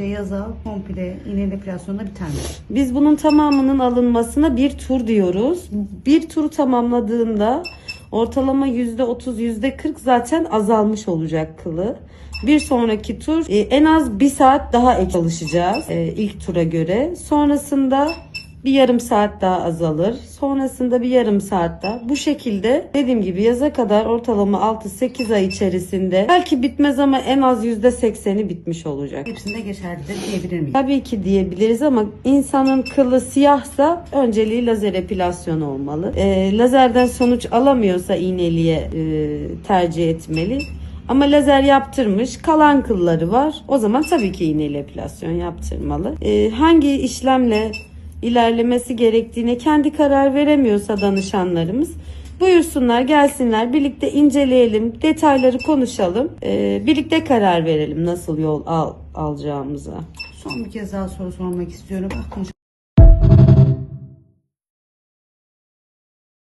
Ceyaza komple iğne depresyonda biter mi? Biz bunun tamamının alınmasına bir tur diyoruz. Bir turu tamamladığında ortalama %30 %40 zaten azalmış olacak kılı. Bir sonraki tur e, en az bir saat daha ek çalışacağız e, ilk tura göre. Sonrasında bir yarım saat daha azalır. Sonrasında bir yarım saat daha. Bu şekilde dediğim gibi yaza kadar ortalama 6-8 ay içerisinde belki bitmez ama en az %80'i bitmiş olacak. Hepsinde geçerlidir diyebilir miyim? Tabii ki diyebiliriz ama insanın kılı siyahsa önceliği lazer epilasyon olmalı. Ee, lazerden sonuç alamıyorsa iğneliğe e, tercih etmeli. Ama lazer yaptırmış, kalan kılları var. O zaman tabii ki iğneli epilasyon yaptırmalı. Ee, hangi işlemle ilerlemesi gerektiğine kendi karar veremiyorsa danışanlarımız buyursunlar gelsinler birlikte inceleyelim detayları konuşalım Ee, birlikte karar verelim nasıl yol al, alacağımıza. Son bir kez daha soru sormak istiyorum. Konuş-